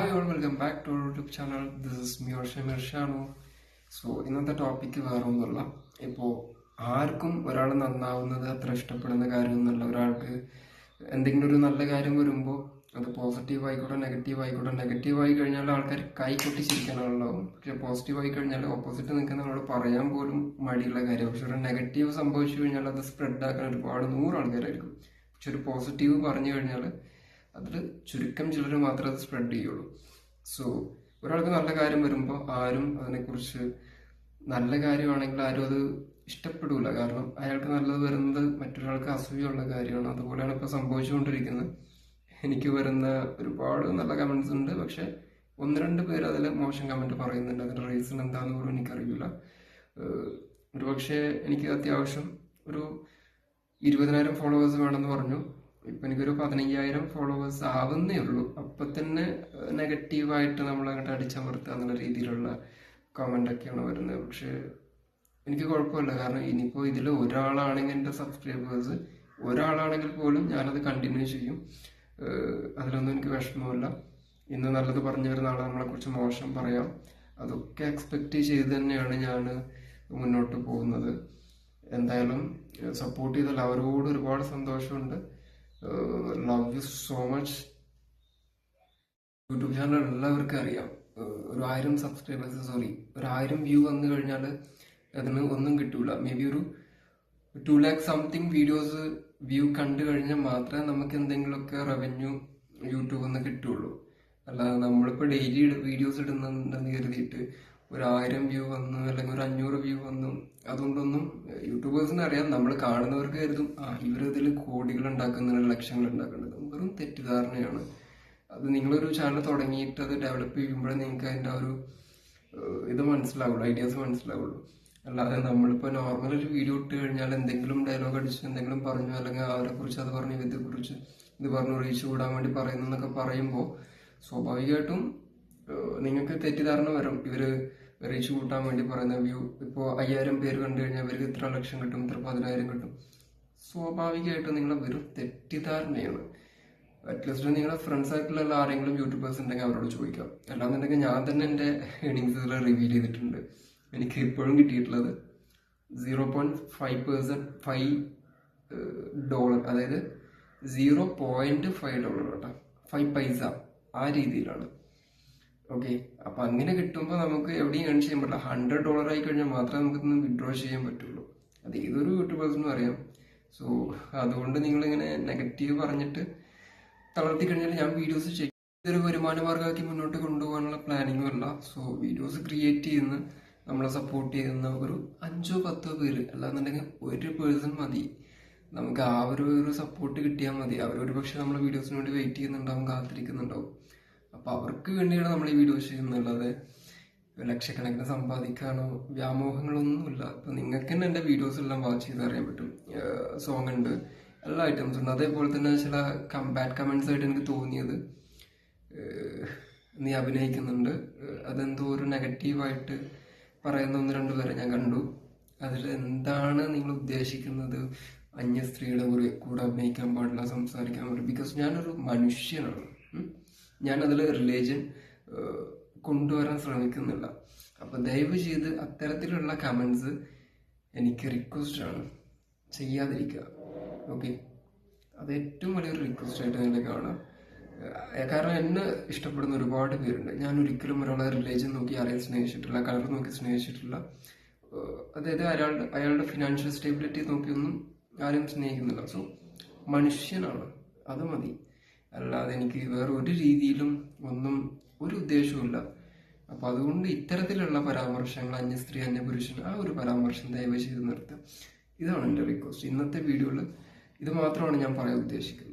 Hi all welcome back to YouTube channel this is മ്യൂർ Shameer Shanu so ഇന്നത്തെ topic വേറെ ഒന്നുമല്ല. ഇപ്പോൾ ആർക്കും ഒരാൾ നന്നാവുന്നത് അത്ര ഇഷ്ടപ്പെടുന്ന കാര്യമൊന്നുമല്ല. ഒരാൾക്ക് എന്തെങ്കിലും ഒരു നല്ല കാര്യം വരുമ്പോൾ അത് പോസിറ്റീവ് ആയിക്കോട്ടെ നെഗറ്റീവ് ആയിക്കോട്ടെ നെഗറ്റീവ് ആയി കഴിഞ്ഞാൽ ആൾക്കാർ കൈ കൊട്ടി ചിരിക്കാനുള്ളതാവും. പക്ഷെ പോസിറ്റീവ് ആയി കഴിഞ്ഞാൽ ഓപ്പോസിറ്റ് നിൽക്കുന്ന ആളോട് പറയാൻ പോലും മടിയുള്ള കാര്യം. പക്ഷെ ഒരു നെഗറ്റീവ് സംഭവിച്ചു കഴിഞ്ഞാൽ അത് സ്പ്രെഡ് ആക്കാൻ ഒരുപാട് നൂറ് ആൾക്കാരായിരിക്കും പക്ഷെ ഒരു പോസിറ്റീവ് പറഞ്ഞു കഴിഞ്ഞാൽ അതിൽ ചുരുക്കം ചിലർ മാത്രമേ അത് സ്പ്രെഡ് ചെയ്യുള്ളൂ. സോ ഒരാൾക്ക് നല്ല കാര്യം വരുമ്പോൾ ആരും അതിനെക്കുറിച്ച് നല്ല കാര്യമാണെങ്കിൽ ആരും അത് ഇഷ്ടപ്പെടില്ല കാരണം അയാൾക്ക് നല്ലത് വരുന്നത് മറ്റൊരാൾക്ക് അസൂയുള്ള കാര്യമാണ്. അതുപോലെയാണ് ഇപ്പോൾ സംഭവിച്ചുകൊണ്ടിരിക്കുന്നത്. എനിക്ക് വരുന്ന ഒരുപാട് നല്ല കമൻസ് ഉണ്ട്. പക്ഷെ ഒന്ന് രണ്ട് പേര് അതിൽ മോശം കമന്റ് പറയുന്നുണ്ട്. അതിന്റെ റീസൺ എന്താണെന്ന് പോലും എനിക്കറിയില്ല. ഒരു പക്ഷേ എനിക്ക് അത്യാവശ്യം ഒരു ഇരുപതിനായിരം ഫോളോവേഴ്സ് വേണമെന്ന് പറഞ്ഞു. ഇപ്പം എനിക്കൊരു പതിനയ്യായിരം ഫോളോവേഴ്സ് ആവുന്നേ ഉള്ളൂ. അപ്പൊ തന്നെ നെഗറ്റീവായിട്ട് നമ്മൾ അങ്ങോട്ട് അടിച്ചമർത്തുക എന്നുള്ള രീതിയിലുള്ള കമന്റ് ഒക്കെയാണ് വരുന്നത്. പക്ഷേ എനിക്ക് കുഴപ്പമില്ല. കാരണം ഇനിയിപ്പോൾ ഇതിൽ ഒരാളാണെങ്കിൽ എന്റെ സബ്സ്ക്രൈബേഴ്സ് ഒരാളാണെങ്കിൽ പോലും ഞാനത് കണ്ടിന്യൂ ചെയ്യും. അതിലൊന്നും എനിക്ക് വിഷമമില്ല ഇന്ന് നല്ലത് പറഞ്ഞു വരുന്ന ആളെ നമ്മളെക്കുറിച്ച് മോശം പറയാം. അതൊക്കെ എക്സ്പെക്റ്റ് ചെയ്ത് തന്നെയാണ് ഞാൻ മുന്നോട്ട് പോകുന്നത്. എന്തായാലും സപ്പോർട്ട് ചെയ്താൽ അവരോട് ഒരുപാട് സന്തോഷമുണ്ട്. Love you so much YouTube channel എല്ലാവർക്കും അറിയാം. ഒരു ആയിരം സബ്സ്ക്രൈബേഴ്സ് സോറി ഒരു ആയിരം വ്യൂ വന്നു കഴിഞ്ഞാൽ അതിന് ഒന്നും കിട്ടൂല. മേ ബി ഒരു two lakh something videos view കണ്ടു കഴിഞ്ഞാൽ മാത്രമേ നമുക്ക് എന്തെങ്കിലുമൊക്കെ റവന്യൂ യൂട്യൂബിൽ നിന്ന് കിട്ടുള്ളൂ. അല്ലാതെ നമ്മളിപ്പോൾ ഡെയിലി വീഡിയോസ് ഇടുന്നുണ്ടെന്ന് കരുതിയിട്ട് ഒരു ആയിരം വ്യൂ വന്നു അല്ലെങ്കിൽ ഒരു അഞ്ഞൂറ് വ്യൂ വന്നു അതുകൊണ്ടൊന്നും യൂട്യൂബേഴ്സിന് അറിയാം നമ്മൾ കാണുന്നവർക്ക് കരുതും ആ ഇവരിതിൽ കോടികൾ ഉണ്ടാക്കുന്നുണ്ട് ലക്ഷങ്ങൾ ഉണ്ടാക്കുന്നുണ്ട്. വെറും തെറ്റിദ്ധാരണയാണ്. അത് നിങ്ങളൊരു ചാനൽ തുടങ്ങിയിട്ട് അത് ഡെവലപ്പ് ചെയ്യുമ്പോഴേ നിങ്ങൾക്ക് അതിന്റെ ഒരു ഇത് മനസ്സിലാവുള്ളൂ ഐഡിയാസ് മനസ്സിലാവുള്ളൂ. അല്ലാതെ നമ്മളിപ്പോൾ നോർമൽ ഒരു വീഡിയോ ഇട്ട് കഴിഞ്ഞാൽ എന്തെങ്കിലും ഡയലോഗ് അടിച്ച് എന്തെങ്കിലും പറഞ്ഞു അല്ലെങ്കിൽ അവരെ കുറിച്ച് അത് പറഞ്ഞു ഇതേക്കുറിച്ച് ഇത് പറഞ്ഞു റീച്ച് കൂടാൻ വേണ്ടി പറയുന്നു എന്നൊക്കെ പറയുമ്പോൾ സ്വാഭാവികമായിട്ടും നിങ്ങൾക്ക് തെറ്റിദ്ധാരണ വരും. ഇവർ റീച്ച് കൂട്ടാൻ വേണ്ടി പറയുന്ന വ്യൂ ഇപ്പോൾ അയ്യായിരം പേര് കണ്ടു കഴിഞ്ഞാൽ അവർക്ക് ഇത്ര ലക്ഷം കിട്ടും ഇത്ര പതിനായിരം കിട്ടും? സ്വാഭാവികമായിട്ടും നിങ്ങളെ വെറും തെറ്റിദ്ധാരണയാണ്. അറ്റ്ലീസ്റ്റ് നിങ്ങളുടെ ഫ്രണ്ട് സർക്കിളിലുള്ള ആരെങ്കിലും യൂട്യൂബേഴ്സ് ഉണ്ടെങ്കിൽ അവരോട് ചോദിക്കാം. അല്ലാന്നുണ്ടെങ്കിൽ ഞാൻ തന്നെ എന്റെ ഏണിങ്സ് റിവീൽ ചെയ്തിട്ടുണ്ട്. എനിക്ക് ഇപ്പോഴും കിട്ടിയിട്ടുള്ളത് zero point five percent five dollar അതായത് സീറോ പോയിന്റ് ഫൈവ് ഡോളർ കേട്ടോ ഫൈവ് പൈസ ആ രീതിയിലാണ്. ഓക്കെ അപ്പൊ അങ്ങനെ കിട്ടുമ്പോൾ നമുക്ക് എവിടെയും ഏൺ ചെയ്യാൻ പറ്റില്ല. ഹൺഡ്രഡ് ഡോളർ ആയി കഴിഞ്ഞാൽ മാത്രമേ നമുക്ക് ഇന്ന് വിഡ്രോ ചെയ്യാൻ പറ്റുള്ളൂ. അത് ഏതൊരു യൂട്യൂബേഴ്സിനും അറിയാം. സോ അതുകൊണ്ട് നിങ്ങൾ നിങ്ങളിങ്ങനെ നെഗറ്റീവ് പറഞ്ഞിട്ട് തളർത്തി കഴിഞ്ഞാൽ ഞാൻ വീഡിയോസ് ചെയ്യും ഇതൊരു വരുമാന മാർഗമാക്കി മുന്നോട്ട് കൊണ്ടുപോകാനുള്ള പ്ലാനിങ്ങും അല്ല. സോ വീഡിയോസ് ക്രിയേറ്റ് ചെയ്യുന്ന നമ്മളെ സപ്പോർട്ട് ചെയ്യുന്ന ഒരു അഞ്ചോ പത്തോ പേര് അല്ലാന്നുണ്ടെങ്കിൽ ഒരു പേഴ്സൺ മതി. നമുക്ക് ആ ഒരു ഒരു സപ്പോർട്ട് കിട്ടിയാൽ മതി. അവരൊരു പക്ഷെ നമ്മളെ വീഡിയോസിന് വേണ്ടി വെയിറ്റ് ചെയ്യുന്നുണ്ടാവും കാത്തിരിക്കുന്നുണ്ടാവും. അപ്പോൾ അവർക്ക് വേണ്ടിയാണ് നമ്മൾ ഈ വീഡിയോ ചെയ്യുന്നുള്ളത്. ലക്ഷക്കണക്കിന് സമ്പാദിക്കാനോ വ്യാമോഹങ്ങളൊന്നുമില്ല. ഇപ്പം നിങ്ങൾക്ക് തന്നെ എന്റെ വീഡിയോസ് എല്ലാം വാച്ച് ചെയ്ത് അറിയാൻ പറ്റും. സോങ് ഉണ്ട്. എല്ലാ ഐറ്റംസ് ഉണ്ട്. അതേപോലെ തന്നെ ചില ബാഡ് കമൻസ് ആയിട്ട് എനിക്ക് തോന്നിയത് നീ അഭിനയിക്കുന്നുണ്ട്. അതെന്തോ ഒരു നെഗറ്റീവായിട്ട് പറയുന്ന ഒന്ന് രണ്ട് പേരെ ഞാൻ കണ്ടു. അതിൽ എന്താണ് നിങ്ങൾ ഉദ്ദേശിക്കുന്നത്? അന്യ സ്ത്രീയുടെ കൂടെ കൂടെ അഭിനയിക്കാൻ പാടില്ല സംസാരിക്കാൻ പാടില്ല. ബിക്കോസ് ഞാനൊരു മനുഷ്യനാണ്. ഉം. അതിൽ റിലീജിയൻ കൊണ്ടുവരാൻ ശ്രമിക്കുന്നില്ല. അപ്പൊ ദയവ് ചെയ്ത് അത്തരത്തിലുള്ള കമൻസ് എനിക്ക് റിക്വസ്റ്റ് ആണ്. ചെയ്യാതിരിക്കുക. ഓക്കെ അത് ഏറ്റവും വലിയൊരു റിക്വസ്റ്റ് ആയിട്ട് നിങ്ങൾ കാണാം. കാരണം എന്നെ ഇഷ്ടപ്പെടുന്ന ഒരുപാട് പേരുണ്ട്. ഞാൻ ഒരിക്കലും ഒരാളെ റിലീജിയൻ നോക്കി ആരെയും സ്നേഹിച്ചിട്ടില്ല കളർ നോക്കി സ്നേഹിച്ചിട്ടില്ല. അതായത് അയാളുടെ അയാളുടെ ഫിനാൻഷ്യൽ സ്റ്റെബിലിറ്റി നോക്കിയൊന്നും ആരെയും സ്നേഹിക്കുന്നില്ല. സോ മനുഷ്യനാണ്. അത് മതി. അല്ലാതെ എനിക്ക് വേറെ ഒരു രീതിയിലും ഒന്നും ഒരു ഉദ്ദേശവുമില്ല അപ്പൊ അതുകൊണ്ട് ഇത്തരത്തിലുള്ള പരാമർശങ്ങൾ അന്യ സ്ത്രീ അന്യ പുരുഷൻ ആ ഒരു പരാമർശം ദയവ് ചെയ്ത് നിർത്തുക. ഇതാണ് എന്റെ റിക്വസ്റ്റ് ഇന്നത്തെ വീഡിയോയിൽ ഇത് മാത്രമാണ് ഞാൻ പറയാൻ ഉദ്ദേശിക്കുന്നത്.